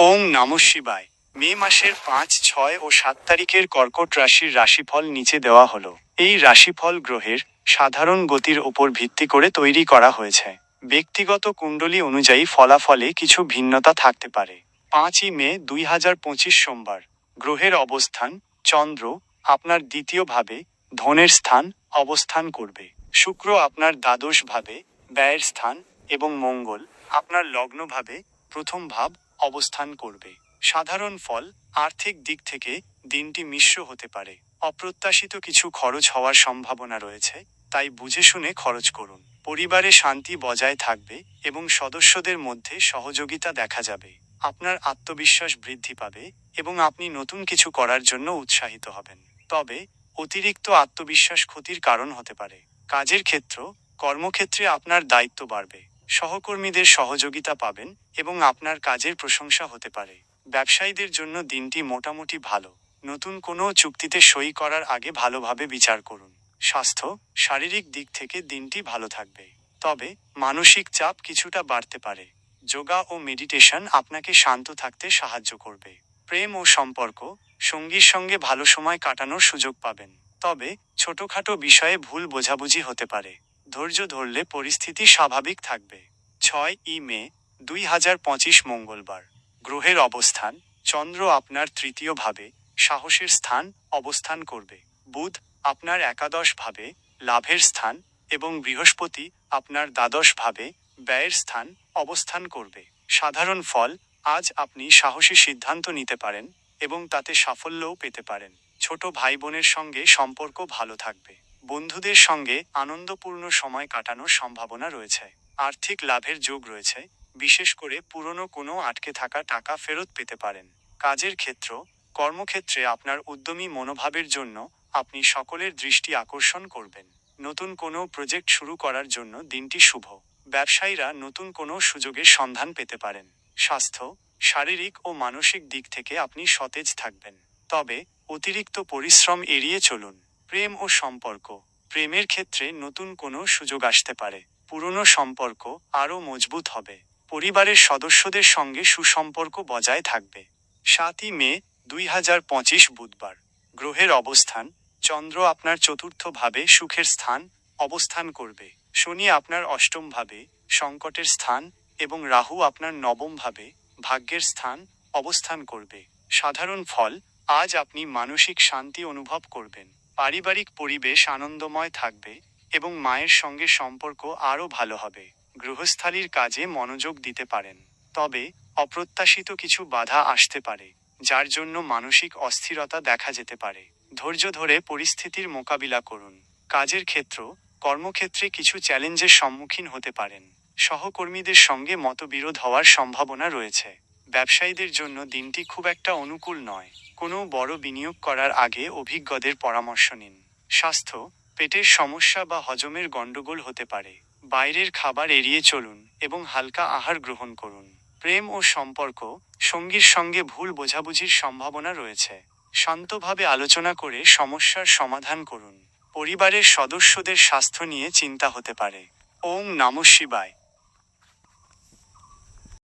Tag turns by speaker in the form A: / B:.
A: ওং নম শিবায়। মে মাসের পাঁচ, ছয় ও সাত তারিখের কর্কট রাশির রাশিফল নিচে দেওয়া হলো। এই রাশিফল গ্রহের সাধারণ গতির ওপর ভিত্তি করে তৈরি করা হয়েছে। ব্যক্তিগত কুণ্ডলী অনুযায়ী ফলাফলে কিছু ভিন্নতা থাকতে পারে। পাঁচই মে দুই হাজার পঁচিশ সোমবার। গ্রহের অবস্থান, চন্দ্র আপনার দ্বিতীয় ভাবে ধনের স্থান অবস্থান করবে। শুক্র আপনার দ্বাদশ ভাবে ব্যয়ের স্থান এবং মঙ্গল আপনার লগ্নভাবে প্রথম ভাব অবস্থান করবে। সাধারণ ফল আর্থিক দিক থেকে দিনটি মিশ্র হতে পারে। অপ্রত্যাশিত কিছু খরচ হওয়ার সম্ভাবনা রয়েছে, তাই বুঝে শুনে খরচ করুন। পরিবারে শান্তি বজায় থাকবে এবং সদস্যদের মধ্যে সহযোগিতা দেখা যাবে। আপনার আত্মবিশ্বাস বৃদ্ধি পাবে এবং আপনি নতুন কিছু করার জন্য উৎসাহিত হবেন। তবে অতিরিক্ত আত্মবিশ্বাস ক্ষতির কারণ হতে পারে। কাজের ক্ষেত্র, কর্মক্ষেত্রে আপনার দায়িত্ব বাড়বে। সহকর্মীদের সহযোগিতা পাবেন এবং আপনার কাজের প্রশংসা হতে পারে। ব্যবসায়ীদের জন্য দিনটি মোটামুটি ভালো। নতুন কোনো চুক্তিতে সই করার আগে ভালোভাবে বিচার করুন। স্বাস্থ্য, শারীরিক দিক থেকে দিনটি ভালো থাকবে। তবে মানসিক চাপ কিছুটা বাড়তে পারে। যোগা ও মেডিটেশন আপনাকে শান্ত থাকতে সাহায্য করবে। প্রেম ও সম্পর্ক, সঙ্গীর সঙ্গে ভালো সময় কাটানোর সুযোগ পাবেন। তবে ছোটখাটো বিষয়ে ভুল বোঝাবুঝি হতে পারে। ধৈর্য ধরলে পরিস্থিতি স্বাভাবিক থাকবে। ছয় ই মে, দুই হাজার পঁচিশ মঙ্গলবার। গ্রহের অবস্থান, চন্দ্র আপনার তৃতীয় ভাবে, সাহসের স্থান, অবস্থান করবে। বুধ আপনার একাদশ ভাবে, লাভের স্থান এবং বৃহস্পতি আপনার দ্বাদশ ভাবে, ব্যয়ের স্থান, অবস্থান করবে। সাধারণ ফল, আজ আপনি সাহসী সিদ্ধান্ত নিতে পারেন এবং তাতে সাফল্যও পেতে পারেন। ছোট ভাই বোনের সঙ্গে সম্পর্ক ভালো থাকবে। বন্ধুদের সঙ্গে আনন্দপূর্ণ সময় কাটানোর সম্ভাবনা রয়েছে। আর্থিক লাভের যোগ রয়েছে, বিশেষ করে পুরনো কোনো আটকে থাকা টাকা ফেরত পেতে পারেন। কাজের ক্ষেত্র, কর্মক্ষেত্রে আপনার উদ্যমী মনোভাবের জন্য আপনি সকলের দৃষ্টি আকর্ষণ করবেন। নতুন কোনো প্রজেক্ট শুরু করার জন্য দিনটি শুভ। ব্যবসায়ীরা নতুন কোনো সুযোগের সন্ধান পেতে পারেন। স্বাস্থ্য, শারীরিক ও মানসিক দিক থেকে আপনি সতেজ থাকবেন। তবে অতিরিক্ত পরিশ্রম এড়িয়ে চলুন। প্রেম ও সম্পর্ক। প্রেমের ক্ষেত্রে নতুন কোনো সুযোগ আসতে পারে। পুরনো সম্পর্ক আরও মজবুত হবে। পরিবারের সদস্যদের সঙ্গে সুসম্পর্ক বজায় থাকবে। সাতই মে, দুই হাজার পঁচিশ বুধবার। গ্রহের অবস্থান। চন্দ্র আপনার চতুর্থ ভাবে সুখের স্থান অবস্থান করবে। শনি আপনার অষ্টম ভাবে সংকটের স্থান এবং রাহু আপনার নবম ভাবে ভাগ্যের স্থান অবস্থান করবে। সাধারণ ফল, আজ আপনি মানসিক শান্তি অনুভব করবেন। পারিবারিক পরিবেশ আনন্দময় থাকবে এবং মায়ের সঙ্গে সম্পর্ক আরও ভালো হবে। গৃহস্থালির কাজে মনোযোগ দিতে পারেন। তবে অপ্রত্যাশিত কিছু বাধা আসতে পারে, যার জন্য মানসিক অস্থিরতা দেখা যেতে পারে। ধৈর্য ধরে পরিস্থিতির মোকাবিলা করুন। কাজের ক্ষেত্র, কর্মক্ষেত্রে কিছু চ্যালেঞ্জের সম্মুখীন হতে পারেন। সহকর্মীদের সঙ্গে মতবিরোধ হওয়ার সম্ভাবনা রয়েছে। ব্যবসায়ীদের জন্য দিনটি খুব একটা অনুকূল নয়। কোনো বড় বিনিয়োগ করার আগে অভিজ্ঞদের পরামর্শ নিন। স্বাস্থ্য, পেটের সমস্যা বা হজমের গণ্ডগোল হতে পারে। বাইরের খাবার এড়িয়ে চলুন এবং হালকা আহার গ্রহণ করুন। প্রেম ও সম্পর্ক, সঙ্গীর সঙ্গে ভুল বোঝাবুঝির সম্ভাবনা রয়েছে। শান্তভাবে আলোচনা করে সমস্যার সমাধান করুন। পরিবারের সদস্যদের স্বাস্থ্য নিয়ে চিন্তা হতে পারে। ওম নম শিবায়।